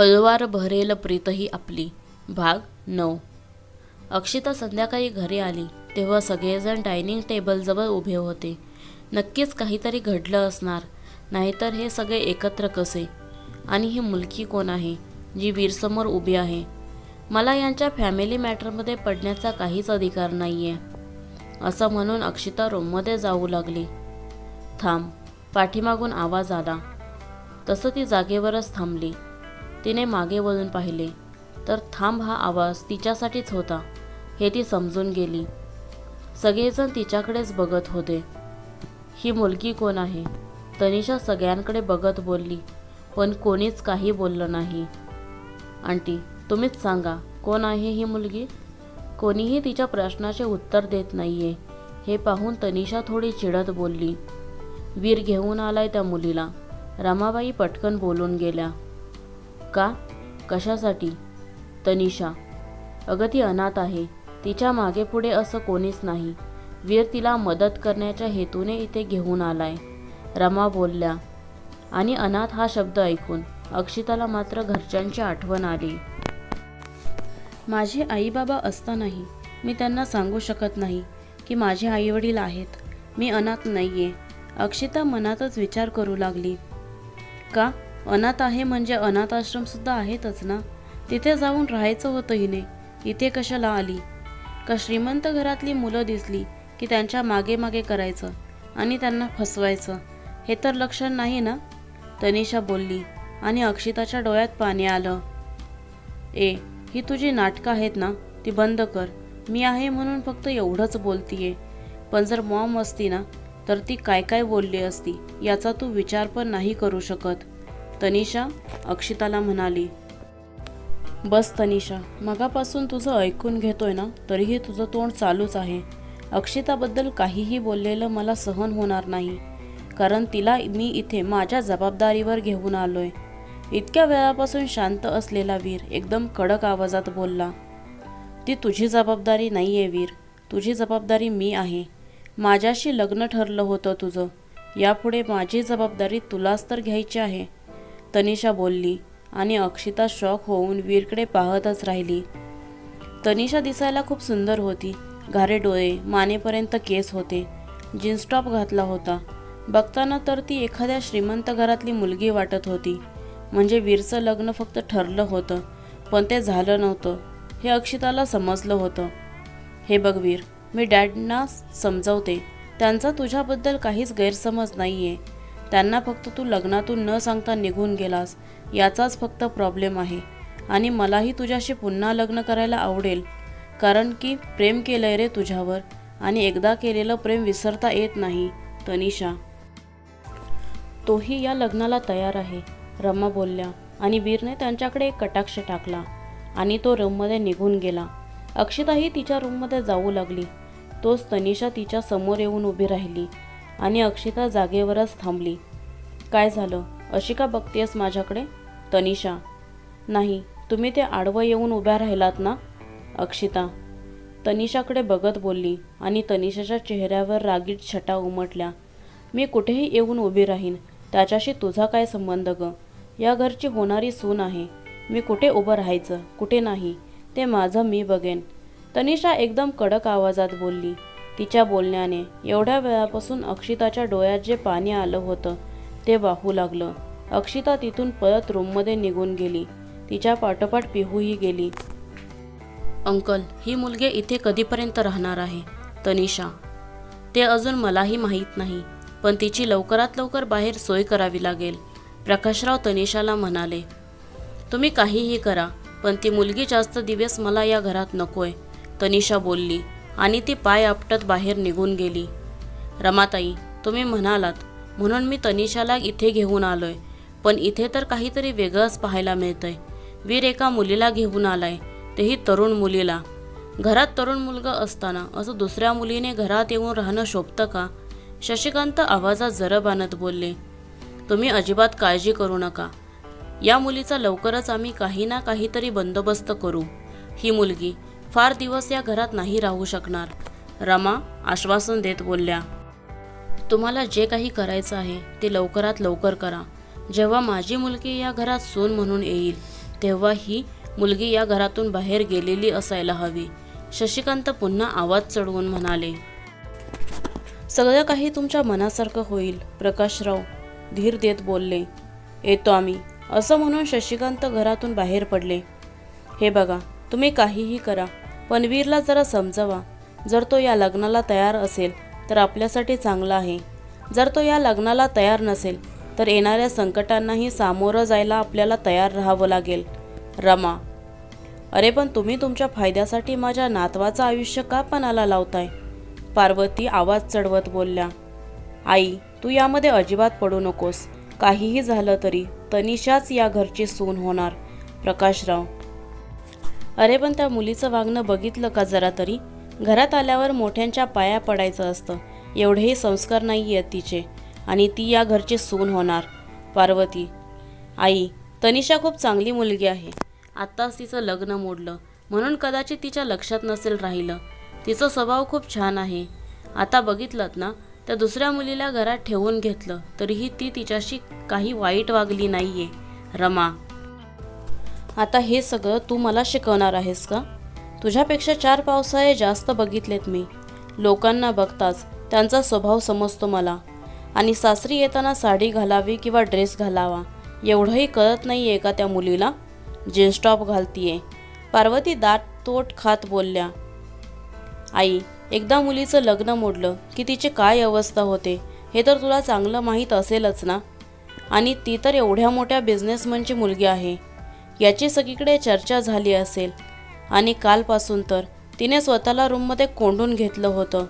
हळवार भरेल प्रीतही आपली. भाग नऊ. अक्षिता संध्याकाळी घरी आली. तेव्हा सगळेजण डायनिंग टेबलजवळ उभे होते. नक्कीच काहीतरी घडलं असणार. नाहीतर हे सगळे एकत्र कसे? आणि ही मुलगी कोण आहे? जी वीरसमोर उभी आहे. मला यांच्या फॅमिली मॅटरमध्ये पडण्याचा काहीच अधिकार नाही आहे असं म्हणून अक्षिता रूममध्ये जाऊ लागली. थांब. पाठीमागून आवाज आला. तसं ती जागेवरच थांबली. तिने मागे वळून पाहिले. तर थांब हा आवाज तिच्यासाठीच होता हे ती समजून गेली. सगळेजण तिच्याकडेच बघत होते. ही मुलगी कोण आहे? तनिषा सगळ्यांकडे बघत बोलली पण कोणीच काही बोललं नाही. आंटी तुम्हीच सांगा कोण आहे ही मुलगी? कोणीही तिच्या प्रश्नाचे उत्तर देत नाहीये हे पाहून तनिषा थोडी चिडत बोलली. वीर घेऊन आलाय त्या मुलीला. रमाबाई पटकन बोलून गेल्या. का? कशासाठी? तनिषा अगं ती अनाथ आहे. तिच्यामागे पुढे असं कोणीच नाही. वीर तिला मदत करण्याच्या हेतूने इथे घेऊन आलाय. रमा बोलल्या आणि अनाथ हा शब्द ऐकून अक्षिताला मात्र घरच्यांची आठवण आली. माझे आईबाबा असतानाही मी त्यांना सांगू शकत नाही की माझे आईवडील आहेत. मी अनाथ नाहीये. अक्षिता मनातच विचार करू लागली. का? अनाथ आहे म्हणजे अनाथ आश्रमसुद्धा आहेतच ना? तिथे जाऊन राहायचं होतं हिने. इथे कशाला आली? का श्रीमंत घरातली मुलं दिसली की त्यांच्या मागे मागे करायचं आणि त्यांना फसवायचं? हे तर लक्षण नाही ना? तनिषा बोलली आणि अक्षिताच्या डोळ्यात पाणी आलं. ए ही तुझी नाटकं आहेत ना? ती बंद कर. मी आहे म्हणून फक्त एवढंच बोलतीये. पण जर मॉम असती ना तर ती काय काय बोलली असती याचा तू विचार पण नाही करू शकत. तनिषा अक्षिताला म्हणाली बस तनिषा मगापासून तुझं ऐकून घेतोय ना तरीही तुझं तोंड चालूच आहे. अक्षिताबद्दल काहीही बोललेलं मला सहन होणार नाही कारण तिला मी इथे माझ्या जबाबदारीवर घेऊन आलोय. इतक्या वेळापासून शांत असलेला वीर एकदम कडक आवाजात बोलला ती तुझी जबाबदारी नाही आहे वीर तुझी जबाबदारी मी आहे. माझ्याशी लग्न ठरलं होतं तुझं. यापुढे माझी जबाबदारी तुलाच तर घ्यायची आहे. तनिषा बोलली आणि अक्षिता शॉक होऊन वीरकडे पाहतच राहिली. तनिषा दिसायला खूप सुंदर होती. घारे डोळे मानेपर्यंत केस होते. जीन्स टॉप घातला होता. बघताना तर ती एखाद्या श्रीमंत घरातली मुलगी वाटत होती. म्हणजे वीरचं लग्न फक्त ठरलं होतं पण ते झालं नव्हतं. हे अक्षिताला समजलं होतं. हे बघ वीर मी डॅडना समजवते. त्यांचा तुझ्याबद्दल काहीच गैरसमज नाही आहे त्यांना फक्त तू लग्नातून न सांगता निघून गेलास. याचाच फक्त प्रॉब्लेम आहे. आणि मलाही तुझ्याशी पुन्हा लग्न करायला आवडेल. कारण की प्रेम केलंय रे तुझ्यावर. आणि एकदा केलेलं प्रेम विसरता येत नाही तनिषा. तोही या लग्नाला तयार आहे रमा बोलल्या. आणि वीरने त्यांच्याकडे एक कटाक्ष टाकला. आणि तो रूममध्ये निघून गेला. अक्षिताही तिच्या रूममध्ये जाऊ लागली. तोच तनिषा तिच्या समोर येऊन उभी राहिली. आणि अक्षिता जागेवरच थांबली. काय झालं? अशी का बघतेस माझ्याकडे? तनिषा. नाही. तुम्ही ते आडवं येऊन उभ्या राहिलात ना? अक्षिता. तनिषाकडे बघत बोलली आणि तनिषाच्या चेहऱ्यावर रागीट छटा उमटल्या. मी कुठेही येऊन उभी राहीन. त्याच्याशी तुझा काय संबंध ग? या घरची होणारी सून आहे. मी कुठे उभं राहायचं? कुठे नाही? ते माझं मी बघेन. तनिषा एकदम कडक आवाजात बोलली. तिच्या बोलण्याने. एवढ्या वेळापासून अक्षिताच्या डोळ्यात जे पाणी आलं होतं ते वाहू लागलं. अक्षिता तिथून परत रूममध्ये निघून गेली. तिच्या पाठोपाठ पिहूही गेली. अंकल ही मुलगी इथे कधीपर्यंत राहणार आहे? तनिषा. ते अजून मलाही माहीत नाही पण तिची लवकरात लवकर बाहेर सोय करावी लागेल. प्रकाशराव तनिषाला म्हणाले तुम्ही काहीही करा पण ती मुलगी जास्त दिवस मला या घरात नकोय. तनिषा बोलली आणि ती पाय आपटत बाहेर निघून गेली. रमाताई तुम्ही म्हणालात म्हणून मी तनिषाला इथे घेऊन आलोय पण इथे तर काहीतरी वेगळंच पाहायला मिळतंय. वीर एका मुलीला घेऊन आलाय तेही तरुण मुलीला. घरात तरुण मुलगा असताना असं दुसऱ्या मुलीने घरात येऊन राहणं शोभतं का? शशिकांत आवाजात जरब आणत बोलले तुम्ही अजिबात काळजी करू नका. या मुलीचा लवकरच आम्ही काही ना काहीतरी बंदोबस्त करू. ही मुलगी फार दिवस या घरात नाही राहू शकणार. रमा आश्वासन देत बोलल्या तुम्हाला जे काही करायचं आहे ते लवकरात लवकर करा. जेव्हा माझी मुलगी या घरात सून म्हणून येईल तेव्हा ही मुलगी या घरातून बाहेर गेलेली असायला हवी. शशिकांत पुन्हा आवाज चढवून म्हणाले सगळं काही तुमच्या मनासारखं होईल प्रकाशराव धीर देत बोलले येतो आम्ही. असं म्हणून शशिकांत घरातून बाहेर पडले हे बघा तुम्ही काहीही करा पण वीरला जरा समजावा. जर तो या लग्नाला तयार असेल तर आपल्यासाठी चांगला आहे. जर तो या लग्नाला तयार नसेल तर येणाऱ्या संकटांनाही सामोरं जायला आपल्याला तयार राहावं लागेल. रमा अरे पण तुम्ही तुमच्या फायद्यासाठी माझ्या नातवाचं आयुष्य का पणाला लावताय? पार्वती आवाज चढवत बोलल्या. आई तू यामध्ये अजिबात पडू नकोस. काहीही झालं तरी तनिषाच या घरची सून होणार. प्रकाशराव अरे पण त्या मुलीचं वागणं बघितलं का जरा तरी? घरात आल्यावर मोठ्यांच्या पाया पडायचं असतं. एवढेही संस्कार नाही आहेत तिचे. आणि ती या घरची सून होणार. पार्वती. आई तनिषा खूप चांगली मुलगी आहे. आत्ताच तिचं लग्न मोडलं. म्हणून कदाचित तिच्या लक्षात नसेल राहिलं. तिचा स्वभाव खूप छान आहे. आता बघितलं ना त्या दुसऱ्या मुलीला घरात ठेवून घेतलं तरीही ती तिच्याशी काही वाईट वागली नाहीये. रमा. आता हे सगळं तू मला शिकवणार आहेस का? तुझ्यापेक्षा चार पावसाळे जास्त बघितलेत मी. लोकांना बघताच त्यांचा स्वभाव समजतो मला. आणि सासरी येताना साडी घालावी किंवा ड्रेस घालावा एवढंही कळत नाही आहे का त्या मुलीला? Jeans top घालतीये. पार्वती दाट तोट खात बोलल्या. आई एकदा मुलीचं लग्न मोडलं की तिची काय अवस्था होते? हे तर तुला चांगलं माहीत असेलच ना? आणि ती तर एवढ्या मोठ्या बिझनेसमनची मुलगी आहे. याची सगळीकडे चर्चा झाली असेल. आणि कालपासून तर तिने स्वतःला रूममध्ये कोंडून घेतलं होतं.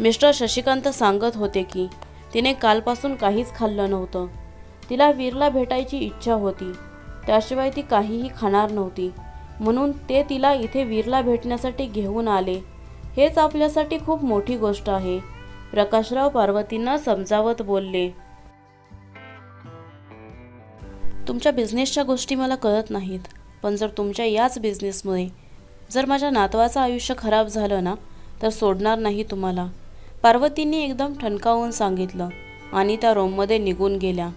मिस्टर शशिकांत सांगत होते की तिने कालपासून काहीच खाल्लं नव्हतं. तिला वीरला भेटायची इच्छा होती. त्याशिवाय ती काहीही खाणार नव्हती. म्हणून ते तिला इथे वीरला भेटण्यासाठी घेऊन आले. हेच आपल्यासाठी खूप मोठी गोष्ट आहे. प्रकाशराव पार्वतींना समजावत बोलले. तुमच्या बिझनेसच्या गोष्टी मला कळत नाहीत. पण जर तुमच्या याच बिझनेसमुळे जर माझ्या नातवाचं आयुष्य खराब झालं ना तर सोडणार नाही तुम्हाला. पार्वतींनी एकदम ठणकावून सांगितलं आणि त्या रूममध्ये निघून गेल्या.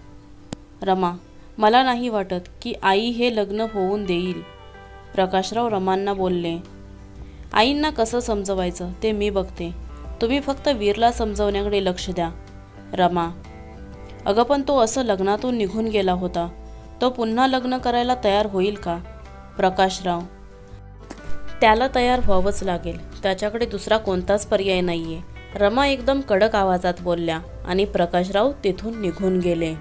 रमा मला नाही वाटत की आई हे लग्न होऊन देईल. प्रकाशराव रमांना बोलले आईंना कसं समजवायचं ते मी बघते. तुम्ही फक्त वीरला समजवण्याकडे लक्ष द्या. रमा अगं पण तो असं लग्नातून निघून गेला होता. तो पुन्हा लग्न करायला तयार होईल का? प्रकाशराव. त्याला तयार व्हावंच लागेल. त्याच्याकडे दुसरा कोणताच पर्याय नाहीये. रमा एकदम कडक आवाजात बोलल्या आणि प्रकाशराव तिथून निघून गेले.